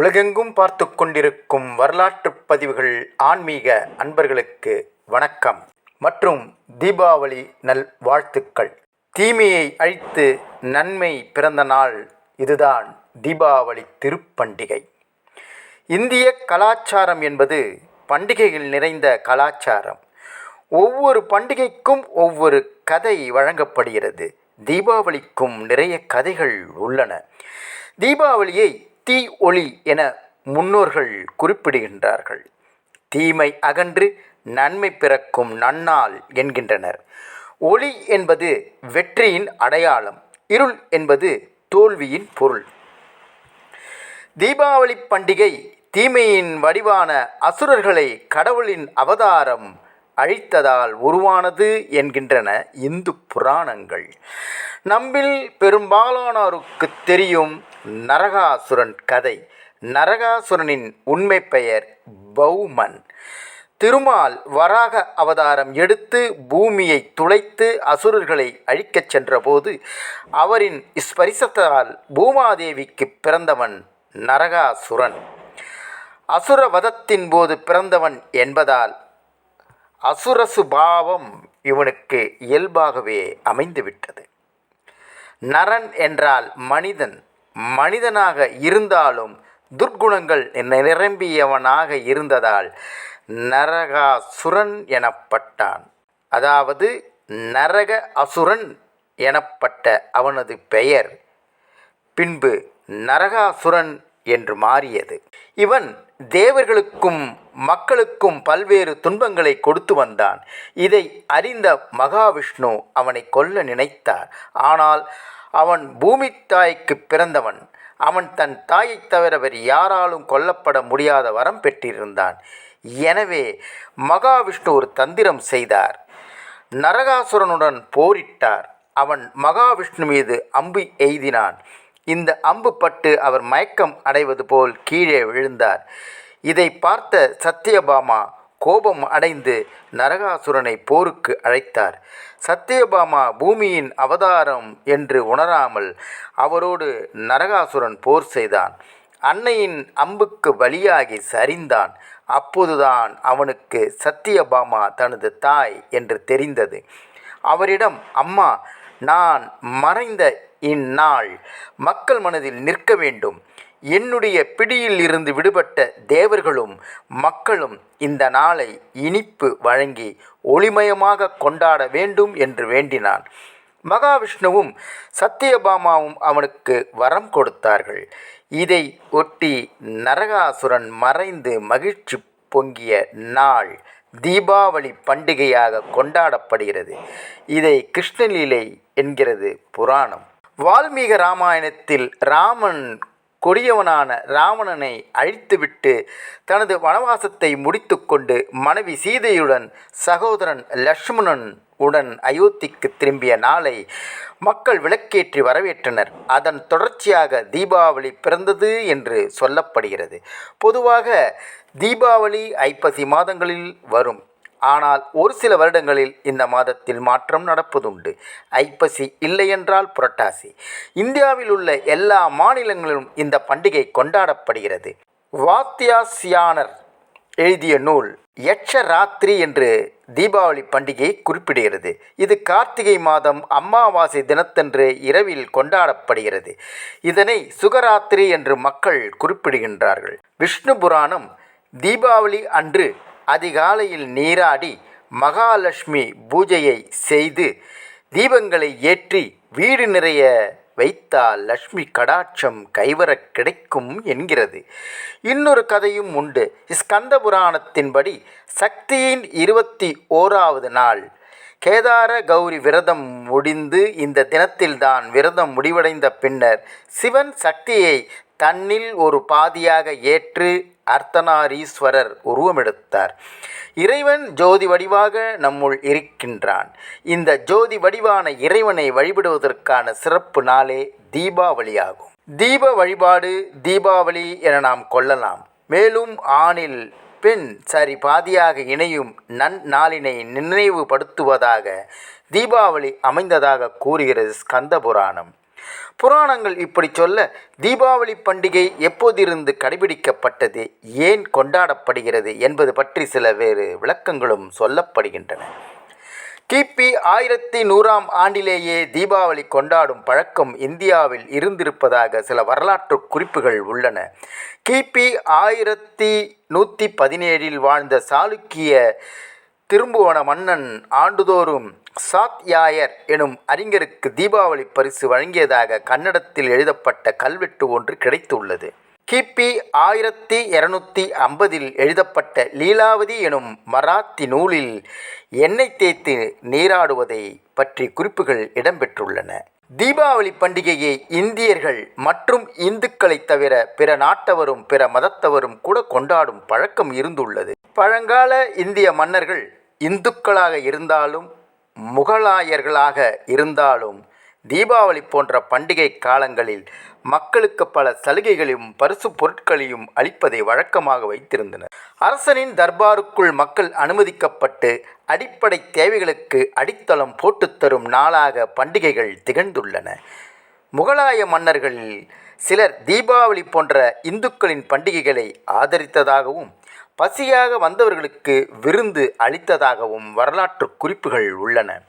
உலகெங்கும் பார்த்து கொண்டிருக்கும் வரலாற்று பதிவுகள் ஆன்மீக அன்பர்களுக்கு வணக்கம். மற்றும் தீபாவளி நல் வாழ்த்துக்கள். தீமையை அழித்து நன்மை பிறந்த நாள் இதுதான் தீபாவளி திருப்பண்டிகை. இந்திய கலாச்சாரம் என்பது பண்டிகைகள் நிறைந்த கலாச்சாரம். ஒவ்வொரு பண்டிகைக்கும் ஒவ்வொரு கதை வழங்கப்படுகிறது. தீபாவளிக்கும் நிறைய கதைகள் உள்ளன. தீபாவளியை தீ ஒளி என முன்னோர்கள் குறிப்பிடுகின்றார்கள். தீமை அகன்று நன்மை பிறக்கும் நன்னால் என்கின்றனர். ஒளி என்பது வெற்றியின் அடையாளம் இருள் என்பது தோல்வியின் பொருள். தீபாவளி பண்டிகை தீமையின் வடிவான அசுரர்களை கடவுளின் அவதாரம் அழித்ததால் உருவானது என்கின்றன இந்து புராணங்கள். நம்பில் பெரும்பாலானோருக்கு தெரியும் நரகாசுரன் கதை. நரகாசுரனின் உண்மை பெயர் பௌமன். திருமால் வராக அவதாரம் எடுத்து பூமியை துளைத்து அசுரர்களை அழிக்கச் சென்றபோது அவரின் ஸ்பரிசத்தால் பூமாதேவிக்கு பிறந்தவன் நரகாசுரன். அசுரவதத்தின் போது பிறந்தவன் என்பதால் அசுர சுபாவம் இவனுக்கு இயல்பாகவே அமைந்துவிட்டது. நரன் என்றால் மனிதன். மனிதனாக இருந்தாலும் துர்க்குணங்கள் நிரம்பியவனாக இருந்ததால் நரகாசுரன் எனப்பட்டான். அதாவது நரக அசுரன் எனப்பட்ட அவனது பெயர். பின்பு நரகாசுரன் என்று மாறியது. இவன் தேவர்களுக்கும் மக்களுக்கும் பல்வேறு துன்பங்களை கொடுத்து வந்தான். இதை அறிந்த மகாவிஷ்ணு அவனை கொல்ல நினைத்தார். ஆனால் அவன் பூமி தாய்க்கு பிறந்தவன். அவன் தன் தாயைத் தவிர வேறு யாராலும் கொல்லப்பட முடியாத வரம் பெற்றிருந்தான். எனவே மகாவிஷ்ணு ஒரு தந்திரம் செய்தார். நரகாசுரனுடன் போரிட்டார். அவன் மகாவிஷ்ணு மீது அம்பு எய்தினான். இந்த அம்பு பட்டு அவர் மயக்கம் அடைவது போல் கீழே விழுந்தார். இதை பார்த்த சத்யபாமா கோபம் அடைந்து நரகாசுரனை போருக்கு அழைத்தார். சத்தியபாமா பூமியின் அவதாரம் என்று உணராமல் அவரோடு நரகாசுரன் போர் செய்தான். அன்னையின் அம்புக்கு பலியாகி சரிந்தான். அப்போதுதான் அவனுக்கு சத்தியபாமா தனது தாய் என்று தெரிந்தது. அவரிடம் அம்மா நான் மறைந்த இந்நாள் மக்கள் மனதில் நிற்க வேண்டும். என்னுடைய பிடியில் இருந்து விடுபட்ட தேவர்களும் மக்களும் இந்த நாளை இனிப்பு வழங்கி ஒளிமயமாக கொண்டாட வேண்டும் என்று வேண்டினான். மகாவிஷ்ணுவும் சத்தியபாமாவும் அவனுக்கு வரம் கொடுத்தார்கள். இதை ஒட்டி நரகாசுரன் மறைந்து மகிழ்ச்சி பொங்கிய நாள் தீபாவளி பண்டிகையாக கொண்டாடப்படுகிறது. இதை கிருஷ்ணலீலை என்கிறது புராணம். வால்மீக ராமாயணத்தில் ராமன் கொடியவனான ராவணனை அழித்துவிட்டு தனது வனவாசத்தை முடித்துக்கொண்டு மனைவி சீதையுடன் சகோதரன் லக்ஷ்மணன் உடன் அயோத்திக்கு திரும்பிய நாளை மக்கள் விளக்கேற்றி வரவேற்றனர். அதன் தொடர்ச்சியாக தீபாவளி பிறந்தது என்று சொல்லப்படுகிறது. பொதுவாக தீபாவளி ஐப்பசி மாதங்களில் வரும். ஆனால் ஒரு சில வருடங்களில் இந்த மாதத்தில் மாற்றம் நடப்பதுண்டு. ஐப்பசி இல்லையென்றால் புரட்டாசி. இந்தியாவில் உள்ள எல்லா மாநிலங்களிலும் இந்த பண்டிகை கொண்டாடப்படுகிறது. வாத்தியாசியானர் எழுதிய நூல் யட்சராத்திரி என்று தீபாவளி பண்டிகையை குறிப்பிடுகிறது. இது கார்த்திகை மாதம் அம்மாவாசை தினத்தன்று இரவில் கொண்டாடப்படுகிறது. இதனை சுகராத்திரி என்று மக்கள் குறிப்பிடுகின்றார்கள். விஷ்ணு புராணம் தீபாவளி அன்று அதிகாலையில் நீராடி மகாலட்சுமி பூஜையை செய்து தீபங்களை ஏற்றி வீடு நிறைய வைத்தால் லக்ஷ்மி கடாட்சம் கைவரக் கிடைக்கும் என்கிறது. இன்னொரு கதையும் உண்டு. ஸ்கந்த புராணத்தின்படி சக்தியின் இருபத்தி ஓராவது நாள். கேதார கௌரி விரதம் முடிந்து இந்த தினத்தில்தான் விரதம் முடிவடைந்த பின்னர் சிவன் சக்தியை தன்னில் ஒரு பாதியாக ஏற்று அர்த்தநாரீஸ்வரர் உருவமெடுத்தார். இறைவன் ஜோதி வடிவாக நம்முள் இருக்கின்றான். இந்த ஜோதி வடிவான இறைவனை வழிபடுவதற்கான சிறப்பு நாளே தீபாவளியாகும். தீப வழிபாடு தீபாவளி என நாம் கொள்ளலாம். மேலும் ஆணில் பெண் சரி பாதியாக இணையும் நன் நாளினை நினைவுபடுத்துவதாக தீபாவளி அமைந்ததாக கூறுகிறது ஸ்கந்த புராணம் புராணங்கள் இப்படி சொல்ல தீபாவளி பண்டிகை எப்போதிருந்து கடைபிடிக்கப்பட்டது ஏன் கொண்டாடப்படுகிறது என்பது பற்றி சில வேறு விளக்கங்களும் சொல்லப்படுகின்றன. கிபி ஆயிரத்தி நூறாம் ஆண்டிலேயே தீபாவளி கொண்டாடும் பழக்கம் இந்தியாவில் இருந்திருப்பதாக சில வரலாற்று குறிப்புகள் உள்ளன. கிபி ஆயிரத்தி நூற்றி பதினேழில் வாழ்ந்த சாளுக்கிய திரும்புவன மன்னன் ஆண்டுதோறும் சாத்யாயர் எனும் அறிஞருக்கு தீபாவளி பரிசு வழங்கியதாக கன்னடத்தில் எழுதப்பட்ட கல்வெட்டு ஒன்று கிடைத்துள்ளது. கிபி ஆயிரத்தி இரநூத்தி ஐம்பதில் எழுதப்பட்ட லீலாவதி எனும் மராத்தி நூலில் எண்ணெய் தேய்த்து நீராடுவதை பற்றி குறிப்புகள் இடம்பெற்றுள்ளன. தீபாவளி பண்டிகையை இந்தியர்கள் மற்றும் இந்துக்களைத் தவிர பிற நாட்டவரும் பிற மதத்தவரும் கூட கொண்டாடும் பழக்கம் இருந்துள்ளது. பழங்கால இந்திய மன்னர்கள் இந்துக்களாக இருந்தாலும் முகலாயர்களாக இருந்தாலும் தீபாவளி போன்ற பண்டிகை காலங்களில் மக்களுக்கு பல சலுகைகளையும் பரிசு பொருட்களையும் அளிப்பதை வழக்கமாக வைத்திருந்தனர். அரசனின் தர்பாருக்குள் மக்கள் அனுமதிக்கப்பட்டு அடிப்படை தேவைகளுக்கு அடித்தளம் போட்டு தரும் நாளாக பண்டிகைகள் திகழ்ந்துள்ளன. முகலாய மன்னர்களில் சிலர் தீபாவளி போன்ற இந்துக்களின் பண்டிகைகளை ஆதரித்ததாகவும் பசியாக வந்தவர்களுக்கு விருந்து அளித்ததாகவும் வரலாற்று குறிப்புகள் உள்ளன.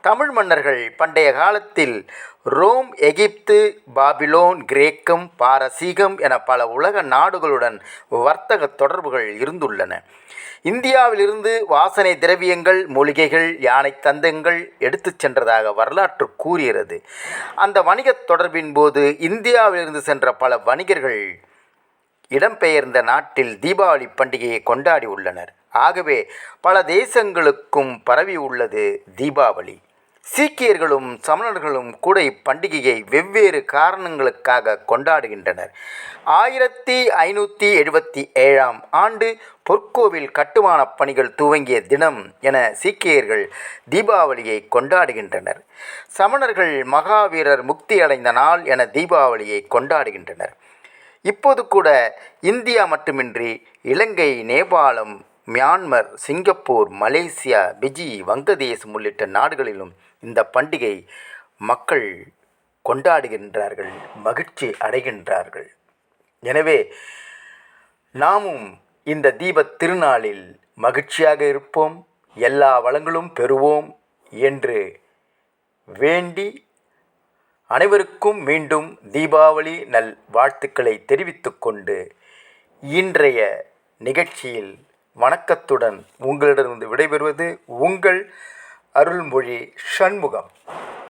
தமிழ் மன்னர்கள் பண்டைய காலத்தில் ரோம் எகிப்து பாபிலோன் கிரேக்கம் பாரசீகம் என பல உலக நாடுகளுடன் வர்த்தக தொடர்புகள் இருந்துள்ளன. இந்தியாவிலிருந்து வாசனை திரவியங்கள் மூலிகைகள் யானை தந்தங்கள் எடுத்துச் சென்றதாக வரலாற்று கூறுகிறது. அந்த வணிகத் தொடர்பின் போது இந்தியாவிலிருந்து சென்ற பல வணிகர்கள் இடம்பெயர்ந்த நாட்டில் தீபாவளி பண்டிகையை கொண்டாடி உள்ளனர். ஆகவே பல தேசங்களுக்கும் பரவி உள்ளது தீபாவளி. சீக்கியர்களும் சமணர்களும் கூட இப்பண்டிகையை வெவ்வேறு காரணங்களுக்காக கொண்டாடுகின்றனர். ஆயிரத்தி ஐநூற்றி எழுபத்தி ஏழாம் ஆண்டு பொற்கோவில் கட்டுமானப் பணிகள் துவங்கிய தினம் என சீக்கியர்கள் தீபாவளியை கொண்டாடுகின்றனர். சமணர்கள் மகாவீரர் முக்தி அடைந்த நாள் என தீபாவளியை கொண்டாடுகின்றனர். இப்போது கூட இந்தியா மட்டுமின்றி Ilangai Nepalam Myanmar Singapore Malaysia Fiji Vangadesam உள்ளிட்ட நாடுகளிலும் இந்த பண்டிகை மக்கள் கொண்டாடுகின்றார்கள் மகிழ்ச்சி அடைகின்றார்கள். எனவே நாமும் இந்த தீபத் திருநாளில் மகிழ்ச்சியாக இருப்போம் எல்லா வளங்களும் பெறுவோம் என்று வேண்டி அனைவருக்கும் மீண்டும் தீபாவளி நல் வாழ்த்துக்களை தெரிவித்துக்கொண்டு இன்றைய நிகழ்ச்சியில் வணக்கத்துடன் உங்களிடமிருந்து விடைபெறுவது உங்கள் அருள்மொழி சண்முகம்.